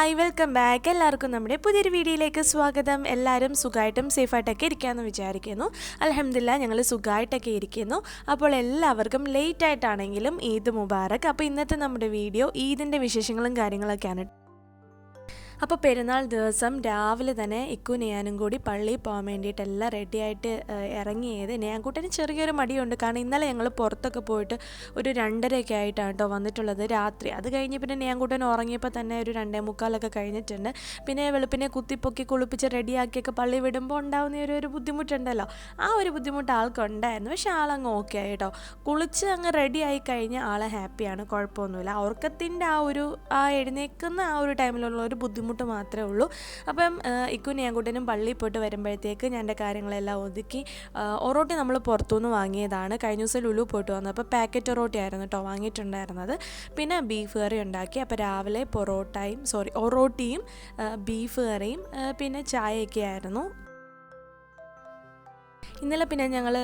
Hi welcome back. എല്ലാവർക്കും നമ്മുടെ പുതിയൊരു വീഡിയോയിലേക്ക് സ്വാഗതം. എല്ലാവരും സുഖമായിട്ടും സേഫായിട്ടൊക്കെ ഇരിക്കാമെന്ന് വിചാരിക്കുന്നു. അലഹമില്ല ഞങ്ങൾ സുഖമായിട്ടൊക്കെ ഇരിക്കുന്നു. അപ്പോൾ എല്ലാവർക്കും ലേറ്റ് ആയിട്ടാണെങ്കിലും ഈദ് മുബാറക്. അപ്പോൾ ഇന്നത്തെ നമ്മുടെ വീഡിയോ ഈദിന്റെ വിശേഷങ്ങളും കാര്യങ്ങളൊക്കെയാണ്. അപ്പോൾ പെരുന്നാൾ ദിവസം രാവിലെ തന്നെ ഇക്കു കൂടി പള്ളിയിൽ പോകാൻ വേണ്ടിയിട്ട് എല്ലാം റെഡിയായിട്ട് ഇറങ്ങിയത്. നെയ്യാൻകൂട്ടിന് ചെറിയൊരു മടിയുണ്ട്. കാരണം ഇന്നലെ ഞങ്ങൾ പുറത്തൊക്കെ പോയിട്ട് ഒരു രണ്ടരയൊക്കെ ആയിട്ടാണ് കേട്ടോ വന്നിട്ടുള്ളത് രാത്രി. അത് കഴിഞ്ഞ് പിന്നെ ഞാൻകൂട്ടൻ ഉറങ്ങിയപ്പോൾ തന്നെ ഒരു രണ്ടേ മുക്കാലൊക്കെ കഴിഞ്ഞിട്ടുണ്ട്. പിന്നെ വെളുപ്പിനെ കുത്തിപ്പൊക്കി കുളിപ്പിച്ച് റെഡിയാക്കിയൊക്കെ പള്ളി വിടുമ്പോൾ ഉണ്ടാകുന്ന ഒരു ഒരു ബുദ്ധിമുട്ടുണ്ടല്ലോ. ആ ഒരു ബുദ്ധിമുട്ട് ആൾക്കുണ്ടായിരുന്നു പക്ഷേ ആളങ്ങ് ഓക്കെ ആയി കേട്ടോ. കുളിച്ച് അങ്ങ് റെഡി ആയി കഴിഞ്ഞാൽ ആളെ ഹാപ്പിയാണ് കുഴപ്പമൊന്നുമില്ല. ഉറക്കത്തിന്റെ ആ ഒരു ആ എഴുന്നേക്കുന്ന ആ ഒരു ടൈമിലുള്ള ഒരു ബുദ്ധിമുട്ട് മാത്രമേ ഉള്ളൂ. അപ്പം ഇക്കു ഞാൻകുട്ടനും പള്ളിയിൽ പോയിട്ട് വരുമ്പോഴത്തേക്ക് ഞാൻ എന്റെ കാര്യങ്ങളെല്ലാം ഒതുക്കി ഒറോട്ടി നമ്മൾ പുറത്തുനിന്ന് വാങ്ങിയതാണ്. കഴിഞ്ഞ ദിവസം ലുലു പോയിട്ട് വന്നപ്പോൾ പാക്കറ്റ് ഒറോട്ടി ആയിരുന്നു കേട്ടോ വാങ്ങിയിട്ടുണ്ടായിരുന്നത്. പിന്നെ ബീഫ് കറി ഉണ്ടാക്കി. അപ്പോൾ രാവിലെ പൊറോട്ടയും സോറി ഒറോട്ടിയും ബീഫ് കറിയും പിന്നെ ചായയൊക്കെ ആയിരുന്നു. ഇന്നലെ പിന്നെ ഞങ്ങൾ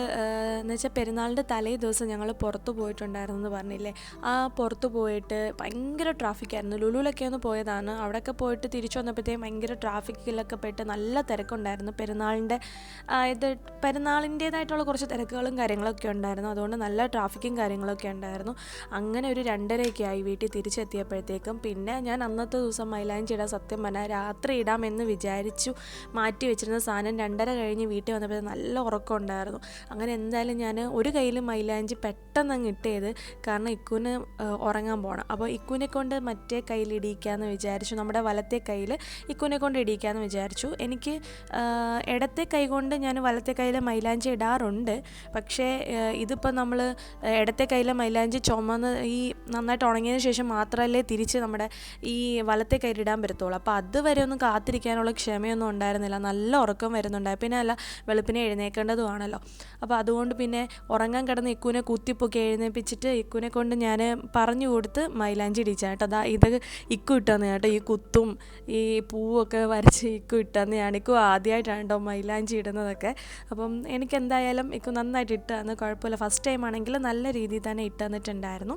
എന്ന് വെച്ചാൽ പെരുന്നാളിന്റെ തലേ ദിവസം ഞങ്ങൾ പുറത്ത് പോയിട്ടുണ്ടായിരുന്നു എന്ന് പറഞ്ഞില്ലേ? ആ പുറത്ത് പോയിട്ട് ഭയങ്കര ട്രാഫിക്കായിരുന്നു ലുലുവിലൊക്കെ ഒന്ന് പോയതാണ്. അവിടെയൊക്കെ പോയിട്ട് തിരിച്ചു വന്നപ്പോഴത്തേക്കും ഭയങ്കര ട്രാഫിക്കിലൊക്കെ പെട്ട് നല്ല തിരക്കുണ്ടായിരുന്നു. പെരുന്നാളിന്റെ ഇത് പെരുന്നാളിന്റേതായിട്ടുള്ള കുറച്ച് തിരക്കുകളും കാര്യങ്ങളൊക്കെ ഉണ്ടായിരുന്നു. അതുകൊണ്ട് നല്ല ട്രാഫിക്കും കാര്യങ്ങളൊക്കെ ഉണ്ടായിരുന്നു. അങ്ങനെ ഒരു രണ്ടരയൊക്കെ ആയി വീട്ടിൽ തിരിച്ചെത്തിയപ്പോഴത്തേക്കും. പിന്നെ ഞാൻ അന്നത്തെ ദിവസം മൈലാഞ്ചി ഇടാൻ സത്യം പറഞ്ഞാൽ രാത്രി ഇടാമെന്ന് വിചാരിച്ചു മാറ്റി വെച്ചിരുന്ന സാധനം രണ്ടര കഴിഞ്ഞ് വീട്ടിൽ വന്നപ്പോൾ നല്ല ഉറക്കം ഉണ്ടായിരുന്നു. അങ്ങനെ എന്തായാലും ഞാൻ ഒരു കയ്യിൽ മൈലാഞ്ചി പെട്ടെന്ന് അങ്ങ് ഇട്ടേത് കാരണം ഇക്കുന് ഉറങ്ങാൻ പോകണം അപ്പോൾ ഇക്കുനെ കൊണ്ട് മറ്റേ കയ്യിൽ ഇടിയിക്കാമെന്ന് വിചാരിച്ചു. നമ്മുടെ വലത്തെ കയ്യിൽ ഇക്കുനെ കൊണ്ട് ഇടിയിക്കാമെന്ന് വിചാരിച്ചു. എനിക്ക് ഇടത്തെ കൈ കൊണ്ട് ഞാൻ വലത്തെ കയ്യിൽ മൈലാഞ്ചി ഇടാറുണ്ട്. പക്ഷേ ഇതിപ്പോൾ നമ്മൾ ഇടത്തെ കയ്യിലെ മൈലാഞ്ചി ചുമന്ന് ഈ നന്നായിട്ട് ഉണങ്ങിയതിന് ശേഷം മാത്രമല്ലേ തിരിച്ച് നമ്മുടെ ഈ വലത്തെ കയ്യിൽ ഇടാൻ പറ്റത്തുള്ളൂ. അപ്പോൾ അതുവരെ ഒന്നും കാത്തിരിക്കാനുള്ള ക്ഷമയൊന്നും ഉണ്ടായിരുന്നില്ല. നല്ല ഉറക്കം വരുന്നുണ്ടായി. പിന്നെ അല്ല വെളുപ്പിനെ എഴുന്നേക്കേണ്ടതുമാണല്ലോ അപ്പോൾ അതുകൊണ്ട് പിന്നെ ഉറങ്ങാൻ കിടന്ന് ഇക്കുനെ കുത്തിപ്പൊക്കി എഴുന്നേപ്പിച്ചിട്ട് ഇക്കുനെ കൊണ്ട് ഞാൻ പറഞ്ഞു കൊടുത്ത് മൈലാഞ്ചി ഇടിച്ചാണ് കേട്ടോ. അതാ ഇത് ഇക്കു ഇട്ടെന്ന് കേട്ടോ. ഈ കുത്തും ഈ പൂവൊക്കെ വരച്ച് ഇക്കു ഇട്ടെന്ന് ഇക്കു ആദ്യമായിട്ടാണ് കേട്ടോ മൈലാഞ്ചി ഇടുന്നതൊക്കെ. അപ്പം എനിക്ക് എന്തായാലും ഇക്കു നന്നായിട്ട് ഇട്ടാന്ന് കുഴപ്പമില്ല. ഫസ്റ്റ് ടൈം ആണെങ്കിൽ നല്ല രീതിയിൽ തന്നെ ഇട്ടന്നിട്ടുണ്ടായിരുന്നു.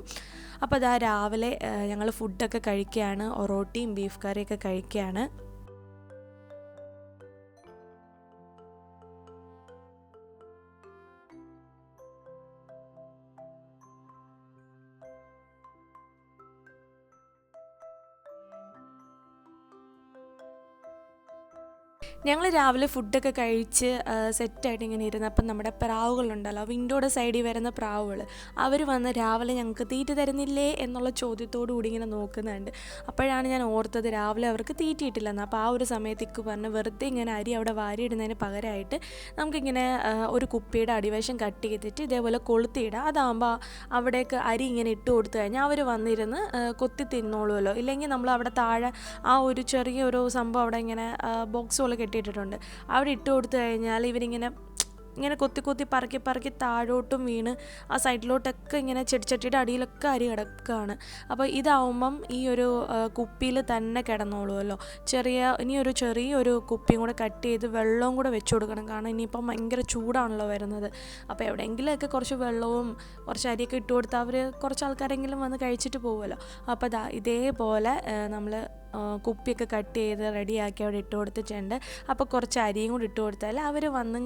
അപ്പോൾ അതാ രാവിലെ ഞങ്ങൾ ഫുഡൊക്കെ കഴിക്കുകയാണ്. ഒറോട്ടിയും ബീഫ് കറിയൊക്കെ കഴിക്കുകയാണ്. ഞങ്ങൾ രാവിലെ ഫുഡൊക്കെ കഴിച്ച് സെറ്റായിട്ട് ഇങ്ങനെ ഇരുന്ന് അപ്പം നമ്മുടെ പ്രാവുകളുണ്ടല്ലോ വിൻഡോയുടെ സൈഡിൽ വരുന്ന പ്രാവുകൾ അവർ വന്ന് രാവിലെ ഞങ്ങൾക്ക് തീറ്റ തരുന്നില്ലേ എന്നുള്ള ചോദ്യത്തോടു കൂടി ഇങ്ങനെ നോക്കുന്നുണ്ട്. അപ്പോഴാണ് ഞാൻ ഓർത്തത് രാവിലെ അവർക്ക് തീറ്റിയിട്ടില്ലെന്ന്. അപ്പോൾ ആ ഒരു സമയത്തേക്ക് പറഞ്ഞ് വെറുതെ ഇങ്ങനെ അരി അവിടെ വാരിയിടുന്നതിന് പകരമായിട്ട് നമുക്കിങ്ങനെ ഒരു കുപ്പിയുടെ അടിവശം കട്ട് ചെയ്തിട്ട് ഇതേപോലെ കൊളുത്തിയിടാം. അതാകുമ്പോൾ അവിടേക്ക് അരി ഇങ്ങനെ ഇട്ട് കൊടുത്തു കഴിഞ്ഞാൽ അവർ വന്നിരുന്ന് കൊത്തി തിന്നോളുമല്ലോ. ഇല്ലെങ്കിൽ നമ്മൾ അവിടെ താഴെ ആ ഒരു ചെറിയ ഒരു സംഭവം അവിടെ ഇങ്ങനെ ബോക്സ് പോലെ കെട്ടിയിട്ടിട്ടുണ്ട്. അവിടെ ഇട്ട് കൊടുത്തു കഴിഞ്ഞാൽ ഇവരിങ്ങനെ ഇങ്ങനെ കൊത്തി കൊത്തി പറക്കി പറക്കി താഴോട്ടും വീണ് ആ സൈഡിലോട്ടൊക്കെ ഇങ്ങനെ ചെടിച്ചട്ടിയുടെ അടിയിലൊക്കെ അരി കിടക്കുകയാണ് അപ്പോൾ ഇതാവുമ്പം ഈ ഒരു കുപ്പിയിൽ തന്നെ കിടന്നോളുമല്ലോ. ചെറിയ ഇനി ഒരു ചെറിയൊരു കുപ്പിയും കൂടെ കട്ട് ചെയ്ത് വെള്ളവും കൂടെ വെച്ച് കൊടുക്കണം. കാരണം ഇനിയിപ്പം ഭയങ്കര ചൂടാണല്ലോ വരുന്നത്. അപ്പോൾ എവിടെയെങ്കിലുമൊക്കെ കുറച്ച് വെള്ളവും കുറച്ച് അരിയൊക്കെ ഇട്ട് കൊടുത്താൽ അവർ കുറച്ച് ആൾക്കാരെങ്കിലും വന്ന് കഴിച്ചിട്ട് പോകുമല്ലോ. അപ്പോൾ ഇതേപോലെ നമ്മൾ കുപ്പിയൊക്കെ കട്ട് ചെയ്ത് റെഡിയാക്കി അവിടെ ഇട്ട് കൊടുത്തിട്ടുണ്ട്. അപ്പോൾ കുറച്ച് അരിയും കൂടി ഇട്ട് കൊടുത്താൽ അവർ വന്ന്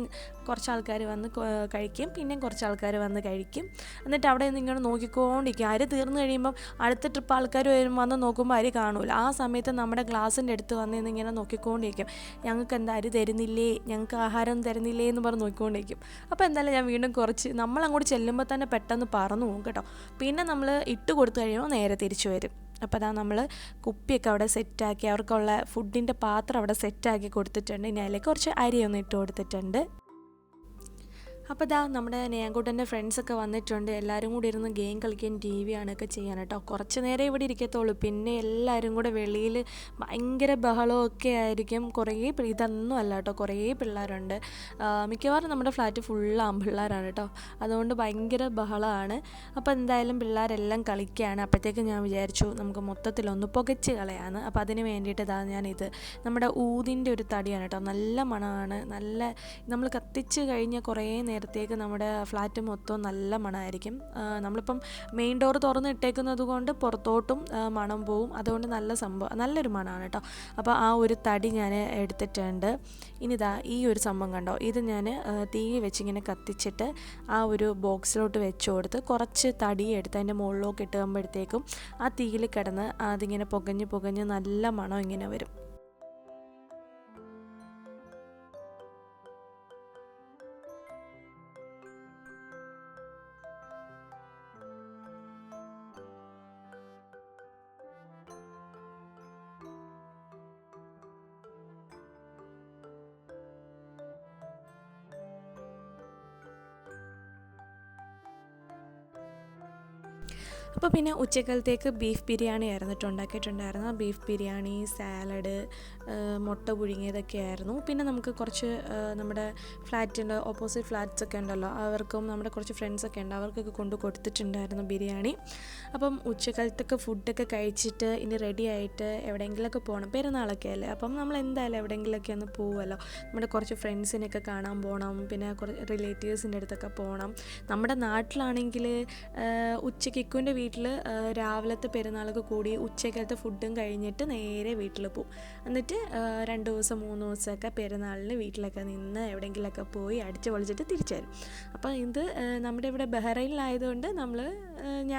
കുറച്ച് ആൾക്കാർ വന്ന് കഴിക്കും. പിന്നെയും കുറച്ച് ആൾക്കാർ വന്ന് കഴിക്കും. എന്നിട്ട് അവിടെ നിന്ന് ഇങ്ങനെ നോക്കിക്കൊണ്ടിരിക്കും. അരി തീർന്നു കഴിയുമ്പം അടുത്ത ട്രിപ്പ് ആൾക്കാർ വരും വന്ന് നോക്കുമ്പോൾ അരി കാണൂല. ആ സമയത്ത് നമ്മുടെ ഗ്ലാസിന്റെ അടുത്ത് വന്ന് നിന്ന് ഇങ്ങനെ നോക്കിക്കൊണ്ടിരിക്കും. ഞങ്ങൾക്ക് എന്താ അരി തരുന്നില്ലേ? ഞങ്ങൾക്ക് ആഹാരം തരുന്നില്ലേ എന്ന് പറഞ്ഞ് നോക്കിക്കൊണ്ടിരിക്കും. അപ്പോൾ എന്തായാലും ഞാൻ വീണ്ടും കുറച്ച് നമ്മൾ അങ്ങോട്ട് ചെല്ലുമ്പോൾ തന്നെ പെട്ടെന്ന് പറന്നു പോകും കേട്ടോ. പിന്നെ നമ്മൾ ഇട്ട് കൊടുത്തു കഴിയുമ്പോൾ നേരെ തിരിച്ചു വരും. അപ്പോൾ അതാ നമ്മൾ കുപ്പിയൊക്കെ അവിടെ സെറ്റാക്കി അവർക്കുള്ള ഫുഡിന്റെ പാത്രം അവിടെ സെറ്റാക്കി കൊടുത്തിട്ടുണ്ട്. ഇനി അതിലേക്ക് കുറച്ച് അരിയൊന്നും ഇട്ട് കൊടുത്തിട്ടുണ്ട്. അപ്പോൾ ഇതാ നമ്മുടെ നേങ്കൂട്ടന്റെ ഫ്രണ്ട്സൊക്കെ വന്നിട്ടുണ്ട്. എല്ലാവരും കൂടി ഇരുന്ന് ഗെയിം കളിക്കുകയും ടി വി ആണൊക്കെ ചെയ്യാൻ കേട്ടോ. കുറച്ച് നേരം ഇവിടെ ഇരിക്കത്തുള്ളൂ. പിന്നെ എല്ലാവരും കൂടെ വെളിയിൽ ഭയങ്കര ബഹളമൊക്കെ ആയിരിക്കും. കുറേ ഇതൊന്നും അല്ല കേട്ടോ. കുറേ പിള്ളേരുണ്ട്. മിക്കവാറും നമ്മുടെ ഫ്ലാറ്റ് ഫുൾ ആൺപിള്ളേരാണ് കേട്ടോ. അതുകൊണ്ട് ഭയങ്കര ബഹളമാണ്. അപ്പോൾ എന്തായാലും പിള്ളേരെല്ലാം കളിക്കുകയാണ്. അപ്പോഴത്തേക്ക് ഞാൻ വിചാരിച്ചു നമുക്ക് മൊത്തത്തിലൊന്ന് പുകച്ച് കളയാണ് അപ്പോൾ അതിന് വേണ്ടിയിട്ട് ഇതാ ഞാനിത്. നമ്മുടെ ഊതിന്റെ ഒരു തടിയാണ് കേട്ടോ. നല്ല മണമാണ്. നല്ല നമ്മൾ കത്തിച്ച് കഴിഞ്ഞ കുറേ നേരം നേരത്തേക്ക് നമ്മുടെ ഫ്ലാറ്റ് മൊത്തം നല്ല മണമായിരിക്കും നമ്മളിപ്പം മെയിൻ ഡോർ തുറന്ന് ഇട്ടേക്കുന്നത് കൊണ്ട് പുറത്തോട്ടും മണം പോവും. അതുകൊണ്ട് നല്ല സംഭവം നല്ലൊരു മണമാണ് കേട്ടോ അപ്പോൾ ആ ഒരു തടി ഞാൻ എടുത്തിട്ടുണ്ട്. ഇനി ഇതാ ഈ ഒരു സംഭവം കണ്ടോ? ഇത് ഞാൻ തീ വെച്ചിങ്ങനെ കത്തിച്ചിട്ട് ആ ഒരു ബോക്സിലോട്ട് വെച്ച് കൊടുത്ത് കുറച്ച് തടി എടുത്ത് അതിന്റെ മുകളിലേക്ക് ഇട്ടുമ്പോഴത്തേക്കും ആ തീയിൽ കിടന്ന് അതിങ്ങനെ പുകഞ്ഞ് പുകഞ്ഞ് നല്ല മണം ഇങ്ങനെ വരും. അപ്പോൾ പിന്നെ ഉച്ചക്കാലത്തേക്ക് ബീഫ് ബിരിയാണി ആയിരുന്നു. ഉണ്ടാക്കിയിട്ടുണ്ടായിരുന്നു. ബീഫ് ബിരിയാണി സാലഡ് മുട്ട പുഴുങ്ങിയതൊക്കെ ആയിരുന്നു. പിന്നെ നമുക്ക് കുറച്ച് നമ്മുടെ ഫ്ലാറ്റിന്റെ ഓപ്പോസിറ്റ് ഫ്ലാറ്റ്സ് ഒക്കെ ഉണ്ടല്ലോ അവർക്കും നമ്മുടെ കുറച്ച് ഫ്രണ്ട്സൊക്കെ ഉണ്ട് അവർക്കൊക്കെ കൊണ്ട് കൊടുത്തിട്ടുണ്ടായിരുന്നു ബിരിയാണി. അപ്പം ഉച്ചക്കാലത്തൊക്കെ ഫുഡൊക്കെ കഴിച്ചിട്ട് ഇനി റെഡി ആയിട്ട് എവിടെയെങ്കിലുമൊക്കെ പോകണം പെരുന്നാളൊക്കെ അല്ലേ? അപ്പം നമ്മൾ എന്തായാലും എവിടെയെങ്കിലുമൊക്കെ ഒന്ന് പോവുമല്ലോ നമ്മുടെ കുറച്ച് ഫ്രണ്ട്സിനെയൊക്കെ കാണാൻ പോകണം പിന്നെ കുറച്ച് റിലേറ്റീവ്സിന്റെ അടുത്തൊക്കെ പോകണം നമ്മുടെ നാട്ടിലാണെങ്കിൽ ഉച്ചയ്ക്ക് ഇക്കുവിന്റെ വീട്ടിൽ രാവിലത്തെ പെരുന്നാളൊക്കെ കൂടി ഉച്ചക്കാലത്തെ ഫുഡും കഴിഞ്ഞിട്ട് നേരെ വീട്ടിൽ പോകും എന്നിട്ട് ആ, രണ്ട് ദിവസം മൂന്ന് ദിവസമൊക്കെ പെരുന്നാളിന് വീട്ടിലൊക്കെ നിന്ന് എവിടെയെങ്കിലുമൊക്കെ പോയി അടിച്ചു പൊളിച്ചിട്ട് തിരിച്ചു വരും. അപ്പോൾ ഇത് നമ്മുടെ ഇവിടെ ബഹ്റൈനിലായതുകൊണ്ട് നമ്മൾ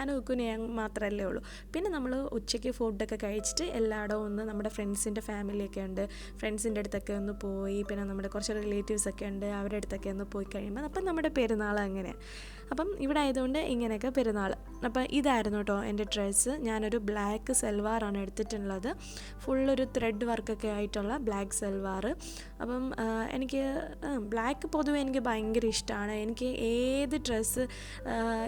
വെക്കും ഞാൻ മാത്രമല്ലേ ഉള്ളൂ. പിന്നെ നമ്മൾ ഉച്ചയ്ക്ക് ഫുഡൊക്കെ കഴിച്ചിട്ട് എല്ലായിടവും ഒന്ന് നമ്മുടെ ഫ്രണ്ട്സിന്റെ ഫാമിലിയൊക്കെ ഉണ്ട്. ഫ്രണ്ട്സിന്റെ അടുത്തൊക്കെ ഒന്ന് പോയി പിന്നെ നമ്മുടെ കുറച്ച് റിലേറ്റീവ്സ് ഒക്കെ ഉണ്ട് അവരുടെ അടുത്തൊക്കെ ഒന്ന് പോയി കഴിയുമ്പോൾ അപ്പം നമ്മുടെ പെരുന്നാൾ അങ്ങനെ. അപ്പം ഇവിടെ ആയതുകൊണ്ട് ഇങ്ങനെയൊക്കെ പെരുന്നാൾ. അപ്പം ഇതായിരുന്നു കേട്ടോ എന്റെ ഡ്രസ്സ്. ഞാനൊരു ബ്ലാക്ക് സെൽവാറാണ് എടുത്തിട്ടുള്ളത്. ഫുള്ളൊരു ത്രെഡ് വർക്കൊക്കെ ആയിട്ടുള്ള ബ്ലാക്ക് സെൽവാർ അപ്പം എനിക്ക് ബ്ലാക്ക് പൊതുവെ എനിക്ക് ഭയങ്കര ഇഷ്ടമാണ് എനിക്ക് ഏത് ഡ്രസ്സ്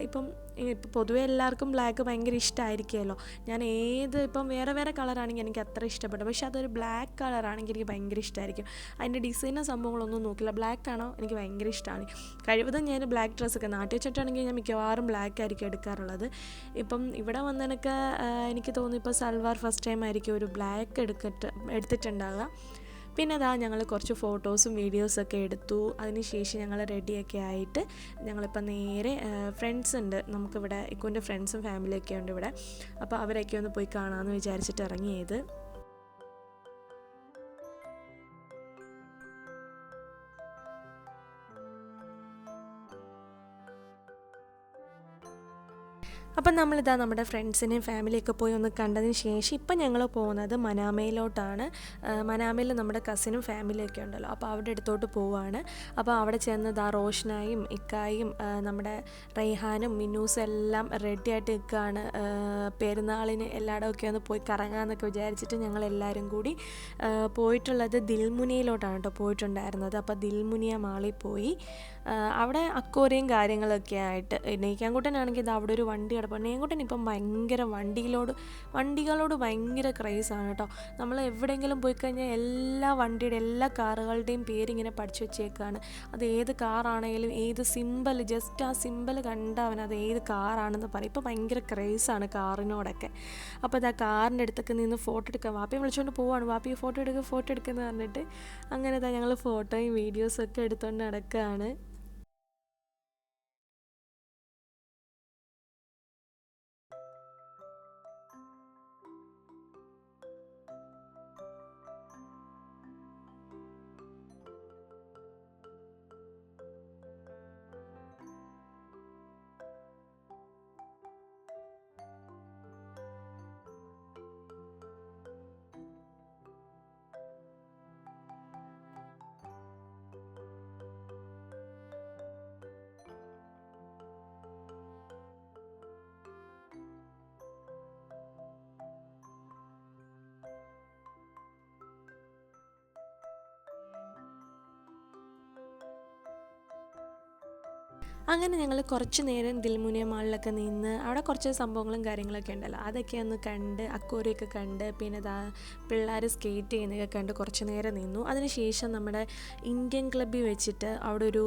ഇപ്പം ഇപ്പം പൊതുവെ എല്ലാവർക്കും ബ്ലാക്ക് ഭയങ്കര ഇഷ്ടമായിരിക്കുമല്ലോ ഞാൻ ഏത് ഇപ്പം വേറെ വേറെ കളറാണെങ്കിൽ എനിക്ക് അത്ര ഇഷ്ടപ്പെട്ടു. പക്ഷേ അതൊരു ബ്ലാക്ക് കളറാണെങ്കിൽ എനിക്ക് ഭയങ്കര ഇഷ്ടമായിരിക്കും അതിന്റെ ഡിസൈനോ സംഭവങ്ങളൊന്നും നോക്കില്ല. ബ്ലാക്ക് ആണോ എനിക്ക് ഭയങ്കര ഇഷ്ടമാണ് കഴിവതും ഞാൻ ബ്ലാക്ക് ഡ്രസ്സൊക്കെ നാട്ടിൽ വെച്ചിട്ടാണെങ്കിൽ ഞാൻ മിക്കവാറും ബ്ലാക്ക് ആയിരിക്കും എടുക്കാറുള്ളത്. ഇപ്പം ഇവിടെ വന്നതിനൊക്കെ എനിക്ക് തോന്നുന്നു ഇപ്പോൾ സൽവാർ ഫസ്റ്റ് ടൈം ആയിരിക്കും ഒരു ബ്ലാക്ക് എടുക്കട്ട് എടുത്തിട്ടുണ്ടാകുക പിന്നെ അതാ ഞങ്ങൾ കുറച്ച് ഫോട്ടോസും വീഡിയോസൊക്കെ എടുത്തു. അതിനുശേഷം ഞങ്ങൾ റെഡിയൊക്കെ ആയിട്ട് ഞങ്ങളിപ്പോൾ നേരെ ഫ്രണ്ട്സ് ഉണ്ട്. നമുക്കിവിടെ ഇക്കുന്റെ ഫ്രണ്ട്സും ഫാമിലിയൊക്കെ ഉണ്ട് ഇവിടെ. അപ്പോൾ അവരൊക്കെ ഒന്ന് പോയി കാണാമെന്ന് വിചാരിച്ചിട്ട് ഇറങ്ങിയത്. അപ്പം നമ്മളിതാ നമ്മുടെ ഫ്രണ്ട്സിനെയും ഫാമിലിയൊക്കെ പോയി ഒന്ന് കണ്ടതിന് ശേഷം ഇപ്പം ഞങ്ങൾ പോകുന്നത് മനാമയിലോട്ടാണ്. മനാമയിൽ നമ്മുടെ കസിനും ഫാമിലിയൊക്കെ ഉണ്ടല്ലോ. അപ്പോൾ അവിടെ അടുത്തോട്ട് പോവുകയാണ് അപ്പോൾ അവിടെ ചെന്ന് ദാ റോഷനായും ഇക്കായും നമ്മുടെ റൈഹാനും മിന്നൂസും എല്ലാം റെഡി ആയിട്ട് നിൽക്കുകയാണ്. പെരുന്നാളിന് എല്ലായിടവും ഒക്കെ ഒന്ന് പോയി കറങ്ങാമെന്നൊക്കെ വിചാരിച്ചിട്ട് ഞങ്ങൾ എല്ലാവരും കൂടി പോയിട്ടുള്ളത് ദിൽമുനിയിലോട്ടാണ് കേട്ടോ പോയിട്ടുണ്ടായിരുന്നത്. അപ്പോൾ ദിൽമുനിയ മാളിൽ പോയി. അവിടെ അക്കോരയും കാര്യങ്ങളൊക്കെ ആയിട്ട് നെയ്ക്കാൻകുട്ടനാണെങ്കിൽ ഇത് അവിടെ ഒരു വണ്ടി കിടപ്പുണ്ട്. നെയ്യാൻകുട്ടൻ ഇപ്പം ഭയങ്കര വണ്ടിയിലോട് വണ്ടികളോട് ഭയങ്കര ക്രൈസാണ് കേട്ടോ. നമ്മൾ എവിടെയെങ്കിലും പോയി കഴിഞ്ഞാൽ എല്ലാ വണ്ടിയുടെ എല്ലാ കാറുകളുടെയും പേരിങ്ങനെ പഠിച്ചു വെച്ചേക്കാണ്. അത് ഏത് കാറാണെങ്കിലും ഏത് സിമ്പൽ ജസ്റ്റ് ആ സിമ്പൽ കണ്ട അവൻ അത് ഏത് കാറാണെന്ന് പറയും. ഇപ്പോൾ ഭയങ്കര ക്രൈസാണ് കാറിനോടൊക്കെ. അപ്പോൾ അത് ആ കാറിന്റെ അടുത്തൊക്കെ നിന്ന് ഫോട്ടോ എടുക്കാൻ വാപ്പിയെ വിളിച്ചുകൊണ്ട് പോവാണ്. വാപ്പി ഫോട്ടോ എടുക്കുക ഫോട്ടോ എടുക്കുക എന്ന് പറഞ്ഞിട്ട് അങ്ങനെ ഞങ്ങൾ ഫോട്ടോയും വീഡിയോസും ഒക്കെ എടുത്തുകൊണ്ട് നടക്കുകയാണ് അങ്ങനെ ഞങ്ങൾ കുറച്ച് നേരം ദിൽമുനിയ മാളിലൊക്കെ നിന്ന് അവിടെ കുറച്ച് സംഭവങ്ങളും കാര്യങ്ങളൊക്കെ ഉണ്ടല്ലോ. അതൊക്കെ ഒന്ന് കണ്ട് അക്കോറിയൊക്കെ കണ്ട് പിന്നെ ദാ പിള്ളേർ സ്കേറ്റ് ചെയ്യുന്നതൊക്കെ കണ്ട് കുറച്ച് നേരം നിന്നു. അതിനുശേഷം നമ്മുടെ ഇന്ത്യൻ ക്ലബ്ബിൽ വെച്ചിട്ട് അവിടെ ഒരു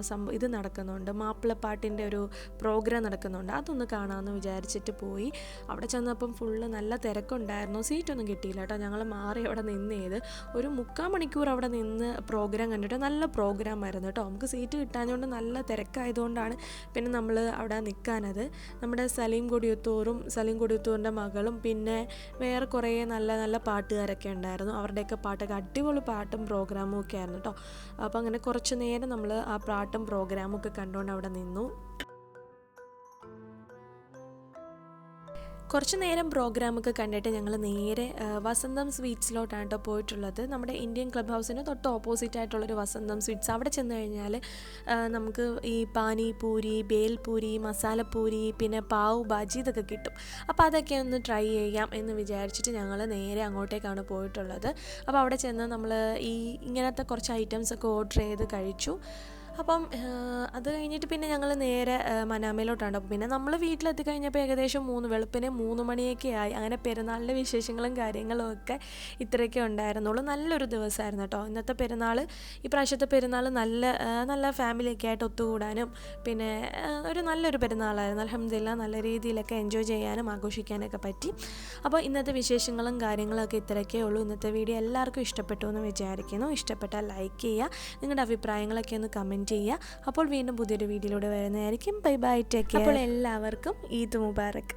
സംഭവം ഇത് നടക്കുന്നുണ്ട്. മാപ്പിളപ്പാട്ടിന്റെ ഒരു പ്രോഗ്രാം നടക്കുന്നുണ്ട്. അതൊന്ന് കാണാമെന്ന് വിചാരിച്ചിട്ട് പോയി. അവിടെ ചെന്നപ്പം ഫുള്ള് നല്ല തിരക്കുണ്ടായിരുന്നു. സീറ്റൊന്നും കിട്ടിയില്ല കേട്ടോ. ഞങ്ങൾ മാറി അവിടെ നിന്നേത്. ഒരു മുക്കാൽ മണിക്കൂർ അവിടെ നിന്ന് പ്രോഗ്രാം കണ്ടിട്ട് നല്ല പ്രോഗ്രാം ആയിരുന്നു കേട്ടോ. നമുക്ക് സീറ്റ് കിട്ടാഞ്ഞുകൊണ്ട് നല്ല തിരക്കായതുകൊണ്ടാണ് പിന്നെ നമ്മൾ അവിടെ നിൽക്കാനത്. നമ്മുടെ സലീം കൊടിയത്തൂറും സലീം കൊടിയത്തൂറിന്റെ മകളും പിന്നെ വേറെ കുറേ നല്ല നല്ല പാട്ടുകാരൊക്കെ ഉണ്ടായിരുന്നു. അവരുടെയൊക്കെ പാട്ടൊക്കെ അടിപൊളി പാട്ടും പ്രോഗ്രാമും ഒക്കെ ആയിരുന്നു കേട്ടോ. അപ്പോൾ അങ്ങനെ കുറച്ച് നേരം നമ്മൾ ആ പാട്ടും പ്രോഗ്രാമും ഒക്കെ കണ്ടുകൊണ്ട് അവിടെ നിന്നു. കുറച്ച് നേരം പ്രോഗ്രാമൊക്കെ കണ്ടിട്ട് ഞങ്ങൾ നേരെ വസന്തം സ്വീറ്റ്സിലോട്ടാണ് കേട്ടോ പോയിട്ടുള്ളത്. നമ്മുടെ ഇന്ത്യൻ ക്ലബ് ഹൗസിന് തൊട്ട് ഓപ്പോസിറ്റ് ആയിട്ടുള്ളൊരു വസന്തം സ്വീറ്റ്സ്. അവിടെ ചെന്ന് കഴിഞ്ഞാൽ നമുക്ക് ഈ പാനിപൂരി ബേൽപൂരി മസാലപ്പൂരി പിന്നെ പാവ് ബാജി ഇതൊക്കെ കിട്ടും. അപ്പോൾ അതൊക്കെ ഒന്ന് ട്രൈ ചെയ്യാം എന്ന് വിചാരിച്ചിട്ട് ഞങ്ങൾ നേരെ അങ്ങോട്ടേക്കാണ് പോയിട്ടുള്ളത്. അപ്പോൾ അവിടെ ചെന്ന് നമ്മൾ ഈ ഇങ്ങനത്തെ കുറച്ച് ഐറ്റംസ് ഒക്കെ ഓർഡർ ചെയ്ത് കഴിച്ചു. അപ്പം അത് കഴിഞ്ഞിട്ട് പിന്നെ ഞങ്ങൾ നേരെ മനാമയിലോട്ടാണ്. അപ്പോൾ പിന്നെ നമ്മൾ വീട്ടിലെത്തി കഴിഞ്ഞപ്പോൾ ഏകദേശം മൂന്ന് വെളുപ്പിന് മൂന്ന് മണിയൊക്കെ ആയി. അങ്ങനെ പെരുന്നാളിന്റെ വിശേഷങ്ങളും കാര്യങ്ങളും ഒക്കെ ഇത്രയൊക്കെ ഉണ്ടായിരുന്നുള്ളൂ. നല്ലൊരു ദിവസമായിരുന്നു കേട്ടോ ഇന്നത്തെ പെരുന്നാൾ ഈ പ്രാവശ്യത്തെ പെരുന്നാൾ നല്ല നല്ല ഫാമിലിയൊക്കെ ആയിട്ട് ഒത്തുകൂടാനും പിന്നെ ഒരു നല്ലൊരു പെരുന്നാളായിരുന്നു. അലഹമില്ല നല്ല രീതിയിലൊക്കെ എൻജോയ് ചെയ്യാനും ആഘോഷിക്കാനൊക്കെ പറ്റി. അപ്പോൾ ഇന്നത്തെ വിശേഷങ്ങളും കാര്യങ്ങളൊക്കെ ഇത്രയൊക്കെ ഉള്ളൂ. ഇന്നത്തെ വീഡിയോ എല്ലാവർക്കും ഇഷ്ടപ്പെട്ടു എന്ന് വിചാരിക്കുന്നു. ഇഷ്ടപ്പെട്ടാൽ ലൈക്ക് ചെയ്യുക. നിങ്ങളുടെ അഭിപ്രായങ്ങളൊക്കെ ഒന്ന് കമന്റ് ചെയ്യുക. അപ്പോൾ വീണ്ടും പുതിയൊരു വീഡിയോയിലൂടെ വരുന്നതായിരിക്കും. ബൈ ബൈ ടേക്ക് അപ്പോൾ എല്ലാവർക്കും ഈദ് മുബാറക്ക്